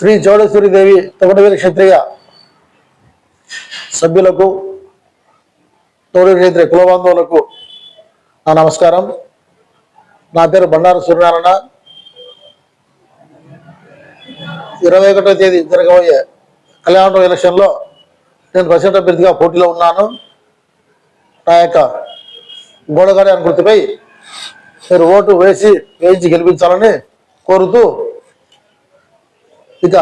శ్రీ చౌడేశ్వరీదేవి తొగటవీర క్షత్రియ సభ్యులకు తోడు క్షత్రియ కులబంధువులకు నా నమస్కారం. నా పేరు బండారు సూర్యనారాయణ. ఇరవై ఒకటో తేదీ జరగబోయే కళ్యాణ ఎలక్షన్లో నేను ప్రెసిడెంట్ అభ్యర్థిగా పోటీలో ఉన్నాను. నా యొక్క గోడగాడి అనుకృతిపై మీరు ఓటు వేసి వేయించి గెలిపించాలని కోరుతూ ఇక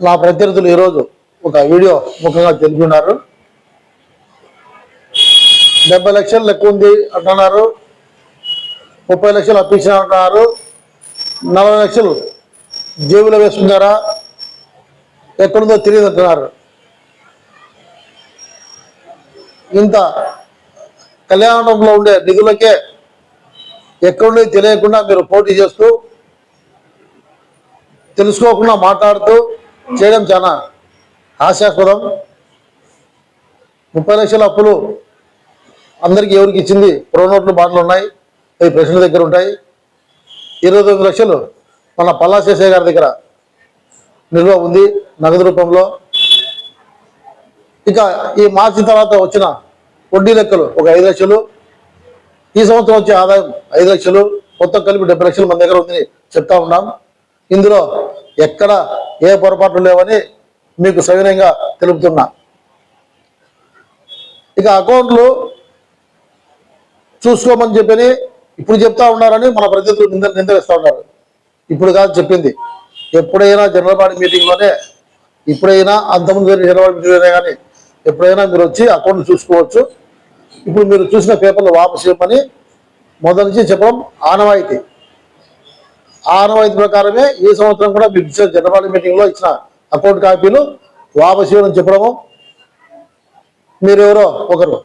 నా ప్రత్యర్థులు ఈరోజు ఒక వీడియో ముఖంగా తెలిపినారు డెబ్బై లక్షలు లెక్క ఉంది అంటున్నారు. ముప్పై లక్షలు అప్పించిన అంటున్నారు. నలభై లక్షలు జేబులో వేసుకున్నారా? ఎక్కడుందో తెలియదు అంటున్నారు. ఇంత కళ్యాణంలో ఉండే నిధులకే ఎక్కడుండే తెలియకుండా మీరు పోటీ చేస్తూ తెలుసుకోకుండా మాట్లాడుతూ చేయడం చాలా హాస్యాస్పదం. ముప్పై లక్షల అప్పులు అందరికీ ఎవరికి ఇచ్చింది? ప్రో నోట్లు బాటలు ఉన్నాయి అవి ప్రెసిడెంట్ దగ్గర ఉంటాయి. ఇరవై తొమ్మిది లక్షలు మన పల్లా శేషయ్య గారి దగ్గర నిల్వ ఉంది నగదు రూపంలో. ఇక ఈ మార్చి తర్వాత వచ్చిన వడ్డీ లెక్కలు ఒక ఐదు లక్షలు. ఈ సంవత్సరం వచ్చే ఆదాయం ఐదు లక్షలు. మొత్తం కలిపి డెబ్బై లక్షలు మన దగ్గర ఉందని చెప్తా ఉన్నాం. ఇందులో ఎక్కడ ఏ పొరపాట్లు లేవని మీకు సవినయంగా తెలుపుతున్నా. ఇక అకౌంట్లు చూసుకోమని చెప్పని ఇప్పుడు చెప్తా ఉన్నారని మన ప్రతినిధులు నింద నిందవేస్తా ఉన్నారు. ఇప్పుడు కాదు చెప్పింది. ఎప్పుడైనా జనరల్ బాడీ మీటింగ్లోనే ఇప్పుడైనా అంతకుముందు వేరే జనరల్ బాడీ మీటింగ్లోనే కానీ ఎప్పుడైనా మీరు వచ్చి అకౌంట్ చూసుకోవచ్చు. ఇప్పుడు మీరు చూసిన పేపర్లు వాపసు చెప్పని మొదటి నుంచి చెప్పడం ఆనవాయితీ. ఆనవాయితీ ప్రకారమే ఈ సంవత్సరం కూడా మీకు ఇచ్చిన జనరల్ మీటింగ్లో ఇచ్చిన అకౌంట్ కాపీలు వాపసు చెప్పడము. మీరెవరో ఒకరు.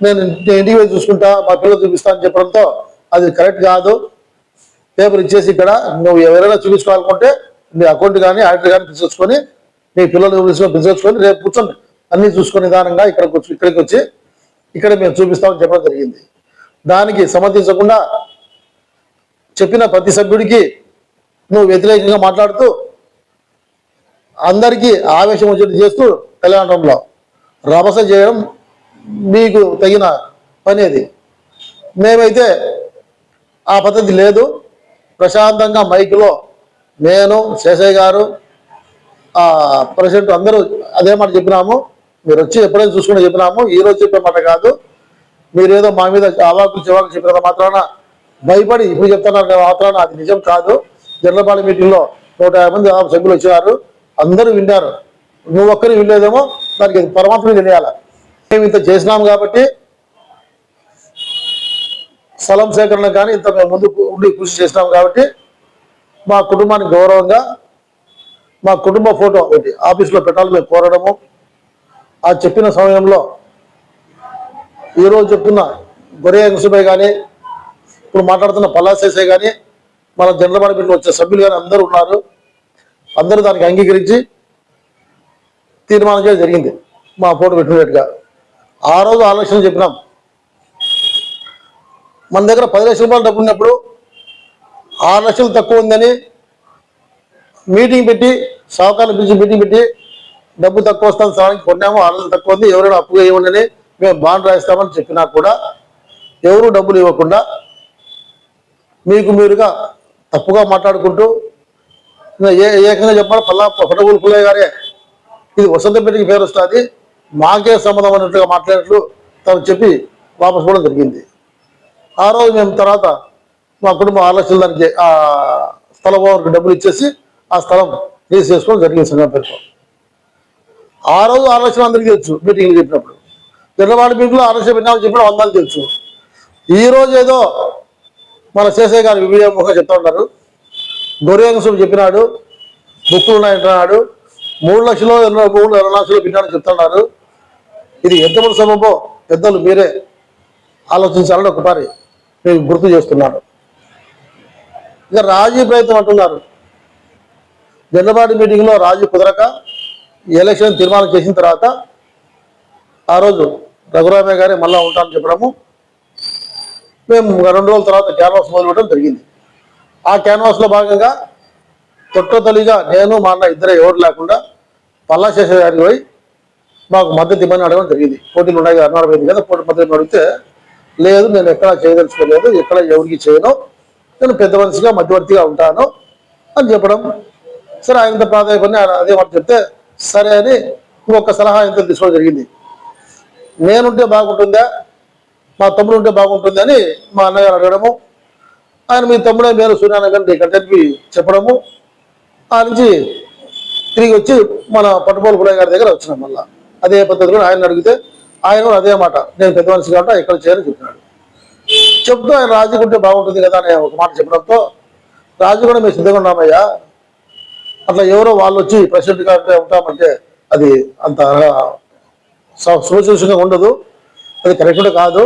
నేను నేను ఇంటికి వెళ్ళి చూసుకుంటా మా పిల్లలు చూపిస్తా అని చెప్పడంతో అది కరెక్ట్ కాదు. పేపర్ ఇచ్చేసి ఇక్కడ నువ్వు ఎవరైనా చూపించుకోవాలనుకుంటే నీ అకౌంట్ కానీ ఆడిటర్ కానీ పిలిచొచ్చుకొని నీ పిల్లలు పిలుచుకొని పిలిచొచ్చుకొని రేపు కూర్చొని అన్నీ చూసుకునే విధానంగా ఇక్కడికి వచ్చి ఇక్కడికి వచ్చి ఇక్కడ మేము చూపిస్తామని చెప్పడం జరిగింది. దానికి సమర్థించకుండా చెప్పిన ప్రతి సభ్యుడికి నువ్వు వ్యతిరేకంగా మాట్లాడుతూ అందరికీ ఆవేశం వచ్చేట్టు చేస్తూ కళ్యాణంలో రభస చేయడం మీకు తగిన పని అది. మేమైతే ఆ పద్ధతి లేదు. ప్రశాంతంగా మైక్లో నేను శేషయ్య గారు ప్రెసిడెంట్ అందరూ అదే మాట చెప్పినాము. మీరు వచ్చి ఎప్పుడైనా చూసుకుని చెప్పినాము. ఈరోజు చెప్పే మాట కాదు. మీరేదో మా మీద అవాకులు చివాకులు చెప్పినంత మాత్రాన భయపడి ఇప్పుడు చెప్తున్నారు మాత్రాన అది నిజం కాదు. జనరల్ మీటింగ్లో నూట యాభై మంది సభ్యులు వచ్చినారు అందరూ విన్నారు. నువ్వు ఒక్కరి వినలేదేమో దానికి పరమాత్మ తెలియాల. మేము ఇంత చేసినాం కాబట్టి స్థలం సేకరణ కానీ ఇంత మేము ముందు ఉండి కృషి చేసినాం కాబట్టి మా కుటుంబానికి గౌరవంగా మా కుటుంబ ఫోటో ఒకటి ఆఫీస్లో పెట్టాలి మేము కోరడము. ఆ చెప్పిన సమయంలో ఈరోజు చెప్తున్న గొరే అంశుభాయ్ కానీ ఇప్పుడు మాట్లాడుతున్న పల్లాసేసే కానీ మన జనరల్ పార్లమెంట్లో వచ్చే సభ్యులు కానీ అందరూ ఉన్నారు. అందరూ దానికి అంగీకరించి తీర్మానం చేయడం జరిగింది. మా పోటీ పెట్టినట్టుగా. ఆ రోజు ఆలోచన చెప్పినాం. మన దగ్గర పది లక్షల రూపాయలు డబ్బు ఉన్నప్పుడు ఆరు లక్షలు తక్కువ ఉందని మీటింగ్ పెట్టి సహకారం పిలిచి మీటింగ్ పెట్టి డబ్బు తక్కువ వస్తుంది సార్ కొన్నాము ఆరు లక్షలు తక్కువ ఉంది ఎవరైనా అప్పుగా ఇవ్వండి మేము బాండ్ రాయిస్తామని చెప్పినా కూడా ఎవరు డబ్బులు ఇవ్వకుండా మీకు మీరుగా తప్పుగా మాట్లాడుకుంటూ ఏ ఏకంగా చెప్పాలి పల్లా పటగూలు పుల్లయ్య గారే ఇది వసంతపేటకి పేరు వస్తుంది. మాకే సంబంధం అన్నట్టుగా మాట్లాడినట్లు తను చెప్పి వాపస్ పోవడం జరిగింది. ఆ రోజు మేము తర్వాత మా కుటుంబం ఆలోచన దానికి ఆ స్థలం వారికి డబ్బులు ఇచ్చేసి ఆ స్థలం లీజ్ చేసుకోవడం జరిగింది సంఘం పేరుతో ఆ రోజు ఆలోచన అందరికీ తెలుసు మీటింగ్లు చెప్పినప్పుడు. పిల్లవాడి మీటింగ్లో ఆలోచన పెట్టినా చెప్పిన వందలు తెలుసు. ఈ రోజు ఏదో మన శేషయ్య గారు వీడియో ముఖం చెప్తా ఉన్నారు. గొర్రెంశం చెప్పినాడు బుక్కులు ఉన్నాయంటున్నాడు మూడు లక్షలు ఎన్నో మూడు ఇరవై లక్షలు పెట్టాడని చెప్తున్నారు. ఇది ఎంతమంది సభపో పెద్దలు మీరే ఆలోచించాలని ఒకసారి నేను గుర్తు చేస్తున్నాను. ఇక రాజీ ప్రయత్నం అంటున్నారు. జనరబాడి మీటింగ్లో రాజీ కుదరక ఎలక్షన్ తీర్మానం చేసిన తర్వాత ఆ రోజు రఘురామయ్య గారే మళ్ళా ఉంటానని చెప్పడము మేము రెండు రోజుల తర్వాత క్యాన్వాస్ మొదలుపెట్టడం జరిగింది. ఆ క్యాన్వాస్లో భాగంగా తొట్టతొలిగా నేను మా అన్న ఇద్దరే ఎవరు లేకుండా పల్లా శేషయ్య గారికి పోయి మాకు మద్దతు ఇవ్వని అడగడం జరిగింది. పోటీలు ఉన్నాయి కదా అన్నారు కదా పోటీ మద్దతు అడిగితే లేదు నేను ఎక్కడ చేయదలుచుకోలేదు ఎక్కడ ఎవరికి చేయను నేను పెద్ద మనిషిగా మధ్యవర్తిగా ఉంటాను అని చెప్పడం. సరే ఆయనంత ప్రాధాన్యపడి ఆయన అదే మాట చెప్తే సరే అని ఇంకొక సలహా ఎంత తీసుకోవడం జరిగింది. నేనుంటే బాగుంటుందా? మా తమ్ముడు ఉంటే బాగుంటుంది అని మా అన్నగారు అడగడము. ఆయన మీ తమ్ముడే మేలు సూర్యాన ఇక్కడ చెప్పి చెప్పడము. ఆ నుంచి తిరిగి వచ్చి మన పట్టుపోలు పుల్లయ్య గారి దగ్గర వచ్చినాం మళ్ళా. అదే పద్ధతిలో ఆయన అడిగితే ఆయన కూడా అదే మాట. నేను పెద్ద మనిషి కాబట్టి ఇక్కడ చేయని చెప్పినాడు. చెప్తూ ఆయన రాజు ఉంటే బాగుంటుంది కదా అని ఒక మాట చెప్పడంతో రాజు కూడా మేము సిద్ధంగా ఉన్నామయ్యా. అట్లా ఎవరో వాళ్ళు వచ్చి ప్రెసిడెంట్ గారితో ఉంటామంటే అది అంత సుశిషంగా ఉండదు. అది కరెక్ట్ కాదు.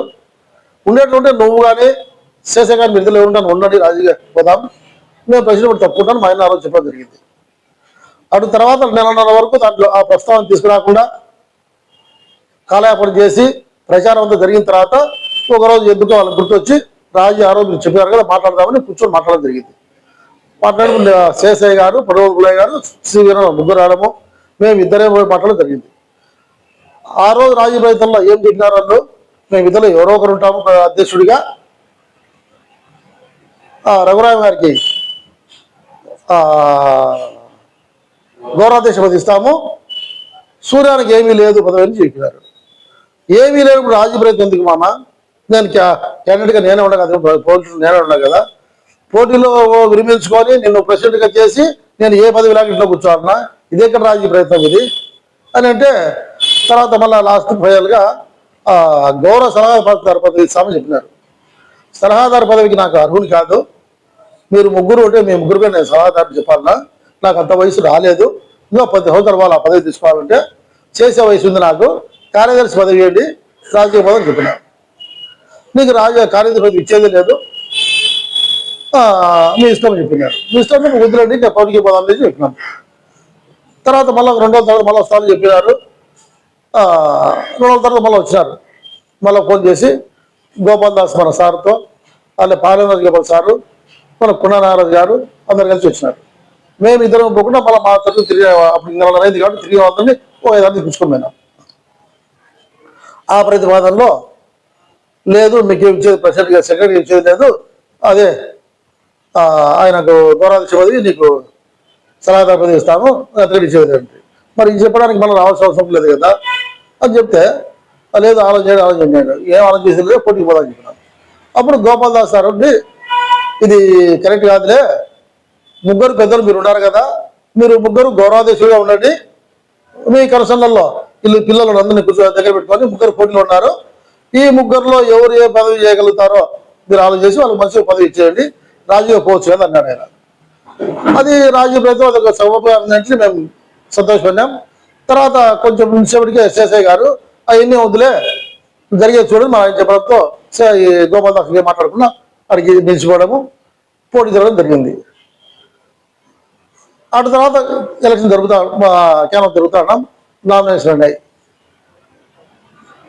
ఉండేట్లుంటే నువ్వు కానీ శేష కానీ మీరు ఇద్దరు ఎవరుంటాను ఉండండి రాజుగా పోదాం. నేను ప్రెసిడెంట్ తప్పుకుంటాను మా ఆయన ఆరోజు చెప్పడం జరిగింది. అటు తర్వాత నెలన్నర వరకు దాంట్లో ఆ ప్రస్తావన తీసుకురాకుండా కాలయాపన చేసి ప్రచారం అంతా జరిగిన తర్వాత ఒకరోజు ఎందుకో వాళ్ళకి గుర్తొచ్చి రాజు ఆ రోజు చెప్పారు కదా మాట్లాడదామని కూర్చొని మాట్లాడడం జరిగింది. మాట్లాడుకున్న శేషయ్య గారు పడవల గులయ్య గారు శ్రీవీరం ముగ్గురు రావడము మేము ఇద్దరే పోయి మాట్లాడడం జరిగింది. ఆ రోజు రాజు రైతుల్లో ఏం చెప్పినారు అన్నారు మేము ఇద్దరు ఎవరో ఒకరు ఉంటాము అధ్యక్షుడిగా. రఘురామ గారికి గౌరవాధ్యక్ష పదవి ఇస్తాము. సూర్యానికి ఏమీ లేదు పదవి అని చెప్పినారు. ఏమీ లేనప్పుడు రాజీ ప్రయత్నం ఎందుకు మామ? నేను క్యాండిడేట్గా నేనే ఉన్నా కదా పోటీ నేనే ఉన్నా కదా. పోటీలో విరమించుకొని నిన్ను ప్రెసిడెంట్గా చేసి నేను ఏ పదవి లాగా ఇంట్లో కూర్చోవాలన్నా? ఇదే ఇక్కడ ప్రయత్నం ఇది. అని అంటే తర్వాత మళ్ళీ లాస్ట్ ఫైనల్గా గౌరవ సలహాదారు పదవి ఇస్తామని చెప్పినారు. సలహాదారు పదవికి నాకు అర్హుని కాదు. మీరు ముగ్గురు ఉంటే మీ ముగ్గురు నేను సలహాదారు చెప్పాలన్నా నాకు అంత వయసు రాలేదు. ఇంకా పది సంవత్సరాలు వాళ్ళు ఆ పదవి తీసుకోవాలంటే చేసే వయసు ఉంది నాకు. కార్యదర్శి పదవి ఏంటి రాజకీయ పదవి చెప్పిన. నీకు రాజ కార్యదర్శి పదవి ఇచ్చేది లేదు. మీ ఇష్టం చెప్పినారు. మీ ఇష్టం మీకు వదిలేండి. నేను పౌడికి పోదాం అని చెప్పినాను తర్వాత మళ్ళీ రెండో తర్వాత మళ్ళీ వస్తామని చెప్పినారు. రెండు రోజుల తర్వాత మళ్ళీ వచ్చినారు. మళ్ళీ ఫోన్ చేసి గోపాల్ దాస్ మన సార్తో అలా పాలేంద్ర గోపాల్ సారు మన కుణనారాజు గారు అందరు కలిసి వచ్చినారు. మేము ఇద్దరం పోకుండా మళ్ళీ మా తరఫు తిరిగి అప్పుడు నెల అయింది కాబట్టి తిరిగి వాళ్ళని ఓ ఏదాన్ని తీసుకొని ఆ ప్రతిపాదనలో లేదు మీకు ఏమి ఇచ్చేది ప్రెసిడెంట్గా సెక్రటరీ ఇచ్చేది లేదు. అదే ఆయనకు గౌరవాధ్యక్ష పదవి నీకు సలహాదారు పదవి ఇస్తాము అతనికి ఇచ్చేది ఏంటి మరి ఇది చెప్పడానికి మనం రావాల్సిన అవసరం లేదు కదా. అని చెప్తే లేదు ఆలోచన చేయడం ఆలోచన చేయండి ఏం ఆలోచన చేసి లేదు పోటీకి పోదామని చెప్పినాను అప్పుడు గోపాల్ దాస్ సార్ ఉండి ఇది కరెక్ట్ కాదులే. ముగ్గురు పెద్దలు మీరు ఉన్నారు కదా. మీరు ముగ్గురు గౌరవాదేశులుగా ఉండండి. మీ కరసన్లలో వీళ్ళు పిల్లలను అందరినీ కూర్చో దగ్గర పెట్టుకొని ముగ్గురు పోటీలు ఉన్నారు. ఈ ముగ్గురులో ఎవరు ఏ పదవి చేయగలుగుతారో మీరు ఆలోచన చేసి వాళ్ళకి మంచిగా పదవి ఇచ్చేయండి. రాజీవ్ పోవచ్చు కదా అన్నాడు ఆయన. అది రాజీవ్ ప్రభుత్వం అదొక సభాపతి మేము సంతోషపడినాం. తర్వాత కొంచెం సేపటికి ఎస్ఎస్ఐ గారు అవన్నీ వద్దులే జరిగే చూడండి మా చెప్పడంతో గోపాల్ దాస్ గారు మాట్లాడుకున్నా అడిగి నిలిచిపోవడము పోటీ జరగడం జరిగింది. అటు తర్వాత ఎలక్షన్ జరుగుతా మా కేంద్రం జరుగుతా ఉన్నాం నామినేషన్ ఉన్నాయి.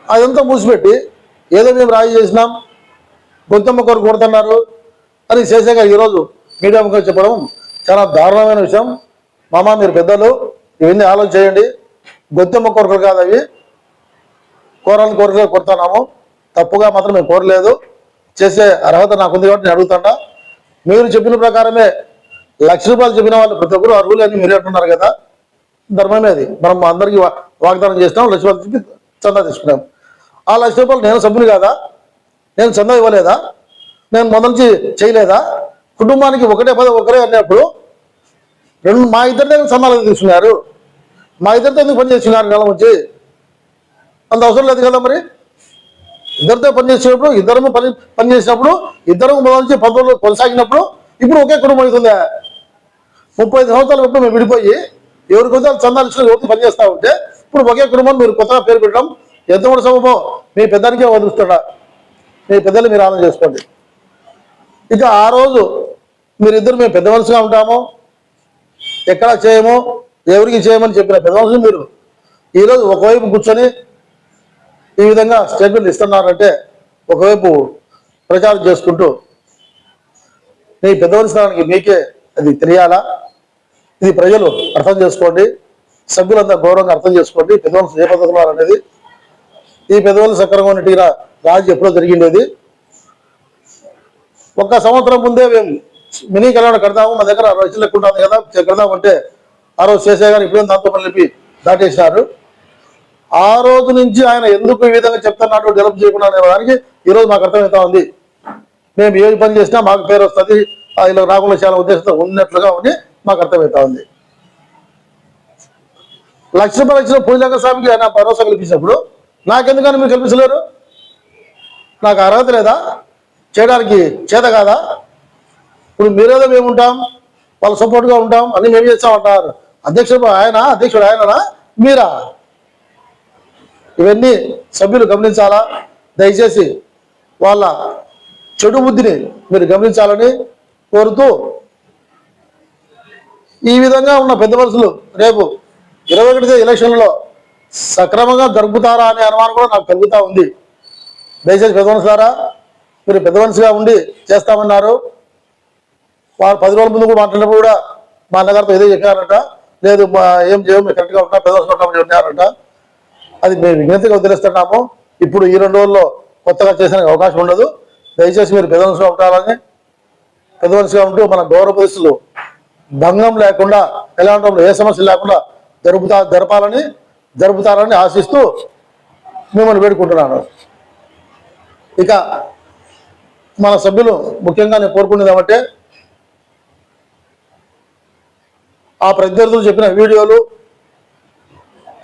అదంతా మూసిపెట్టి ఏదో మేము రాజీ చేసినాం గొంతమ్మ కొరకు కొడుతున్నారు అని శేషయ్య గారు ఈరోజు మీడియా ముఖం చెప్పడం చాలా దారుణమైన విషయం. మామ మీరు పెద్దలు ఇవన్నీ ఆలోచన చేయండి. గొంతమ్మ కొరకలు కాదు అవి. కోరాలని కోరికలు కొడుతున్నాము తప్పుగా మాత్రం మేము కోరలేదు. చేసే అర్హత నాకు ఉంది కాబట్టి నేను అడుగుతాడా. మీరు చెప్పిన ప్రకారమే లక్ష రూపాయలు చెప్పిన వాళ్ళు ప్రతి ఒక్కరు అర్హులు అని మీరు అంటున్నారు కదా. ధర్మమే అది. మనం అందరికీ వా- వాగ్దానం చేసినాం లక్ష రూపాయలు చెప్పి చందా తీసుకున్నాం. ఆ లక్ష రూపాయలు నేను సభ్యులు కాదా? నేను చందా ఇవ్వలేదా? నేను మొదటి నుంచి చేయలేదా? కుటుంబానికి ఒకటే పద ఒకరే అన్నప్పుడు రెండు మా ఇద్దరి దగ్గర చందాలు తీసుకున్నారు. మా ఇద్దరితో ఎందుకు పనిచేస్తున్నారు నెల నుంచి అంత అవసరం లేదు కదా మరి? ఇద్దరితో పనిచేసేటప్పుడు ఇద్దరు పని పనిచేసినప్పుడు ఇద్దరం ఇద్దరు మొదటి నుంచి కొనసాగినప్పుడు ఇప్పుడు ఒకే కుటుంబం అవుతుందా? ముప్పై ఐదు సంవత్సరాలు ఎప్పుడు మేము విడిపోయి ఎవరికి వద్ద చందాలు ఇచ్చిన ఎవరికి పనిచేస్తూ ఉంటే ఇప్పుడు ఒకే కుటుంబం మీరు కొత్తగా పేరు పెట్టడం ఎంత కూడా సమూహం? మీ పెద్దరికే వదులుస్తాడా మీ పెద్దలు మీరు ఆనందం చేసుకోండి. ఇక ఆ రోజు మీరిద్దరు మేము పెద్ద మనుషుగా ఉంటాము. ఎక్కడా చేయము? ఎవరికి చేయమని చెప్పిన పెద్ద మీరు ఈరోజు ఒకవైపు కూర్చొని ఈ విధంగా స్టేట్మెంట్ ఇస్తున్నారంటే ఒకవైపు ప్రచారం చేసుకుంటూ మీ పెద్ద స్థానానికి మీకే అది తెలియాలా? ఇది ప్రజలు అర్థం చేసుకోండి. సభ్యులంతా గౌరవంగా అర్థం చేసుకోండి. పెద్దవాళ్ళు ఏ పద్ధతిలో అనేది. ఈ పెద్దవాళ్ళు సక్రమంగా ఉన్నట్టుగా రాజు ఎప్పుడో జరిగిండేది. ఒక సంవత్సరం ముందే మేము మినీ కళ్యాణం కడతాము మా దగ్గర అరవై లక్షలు ఉంటుంది కదా కడదామంటే ఆ రోజు చేసే కానీ ఇప్పుడు దాంతో పని చెప్పి దాటేసినారు. ఆ రోజు నుంచి ఆయన ఎందుకు ఈ విధంగా చెప్తున్నాడు డెవలప్ చేయకుండా అనే దానికి ఈ రోజు మాకు అర్థమవుతా ఉంది. మేము ఏ పని చేసినా మాకు పేరు వస్తుంది ఇలా రాకుండా చాలా ఉద్దేశంతో ఉన్నట్లుగా ఉండి మాకు అర్థమవుతా ఉంది. లక్ష రూపాయలు ఇచ్చిన పూజలంక స్వామికి ఆయన భరోసా కల్పించినప్పుడు నాకెందుకని మీరు కల్పించలేరు? నాకు అర్హత లేదా? చేయడానికి చేత కాదా? ఇప్పుడు మీరేదో మేము ఉంటాం వాళ్ళ సపోర్ట్గా ఉంటాం అని మేము చేస్తామంటారు అధ్యక్షుడు ఆయన అధ్యక్షుడు ఆయననా? మీరా? ఇవన్నీ సభ్యులు గమనించాలా? దయచేసి వాళ్ళ చెడు బుద్ధిని మీరు గమనించాలని కోరుతూ ఈ విధంగా ఉన్న పెద్ద మనుషులు రేపు ఇరవై ఒకటి ఎలక్షన్లో సక్రమంగా జరుపుతారా అనే అనుమానం కూడా నాకు కలుగుతూ ఉంది. దయచేసి పెద్ద మనుషులారా మీరు పెద్ద మనిషిగా ఉండి చేస్తామన్నారు. వాళ్ళు పది రోజుల ముందు కూడా మాట్లాడినప్పుడు కూడా మా అన్నగారితో ఏదో చెప్పారంట. లేదు మా ఏం చేయము మేము కరెక్ట్గా ఉంటాం పెద్ద ఉంటామని చెప్పారంట. అది మేము విజ్ఞప్తిగా వదిలేస్తున్నాము. ఇప్పుడు ఈ రెండు రోజుల్లో కొత్తగా చేసిన అవకాశం ఉండదు. దయచేసి మీరు పెద్ద మనుషులు ఉంటారని పెద్ద మనుషులుగా ఉంటూ మన గౌరవ పరిస్థితులు భంగం లేకుండా ఎలాంటి ఏ సమస్య లేకుండా జరుపుతా జరపాలని జరుపుతారని ఆశిస్తూ మిమ్మల్ని వేడుకుంటున్నాను. ఇక మన సభ్యులు ముఖ్యంగా నేను కోరుకునేది ఏమంటే ఆ ప్రత్యర్థులు చెప్పిన వీడియోలు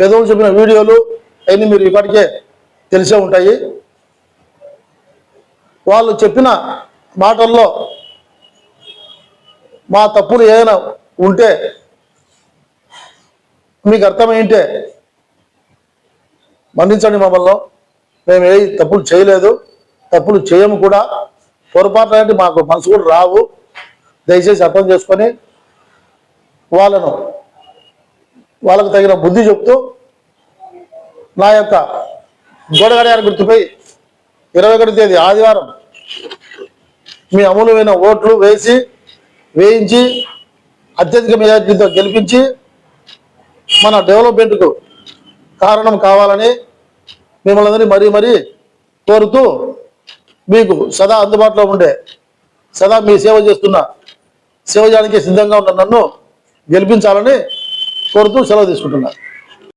పెదవులు చెప్పిన వీడియోలు అవన్నీ మీరు ఇప్పటికే తెలిసే ఉంటాయి. వాళ్ళు చెప్పిన మాటల్లో మా తప్పులు ఏదైనా ఉంటే మీకు అర్థమైంటే మన్నించండి మమ్మల్ని. మేము ఏ తప్పులు చేయలేదు. తప్పులు చేయము కూడా. పొరపాట్లు అంటే మాకు మనసు కూడా రావు. దయచేసి అర్థం చేసుకొని వాళ్ళను వాళ్ళకు తగిన బుద్ధి చెప్తూ నా యొక్క గోడగడియార గుర్తుపై ఇరవై ఒకటి తేదీ ఆదివారం మీ అమూల్యమైన ఓట్లు వేసి వేయించి అత్యధిక మెజార్టీతో గెలిపించి మన డెవలప్మెంట్కు కారణం కావాలని మిమ్మల్ని అందరినీ మరీ మరీ కోరుతూ మీకు సదా అందుబాటులో ఉండే సదా మీ సేవ చేస్తున్న సేవ చేయడానికి సిద్ధంగా ఉన్న నన్ను గెలిపించాలని కోరుతూ సెలవు తీసుకుంటున్నారు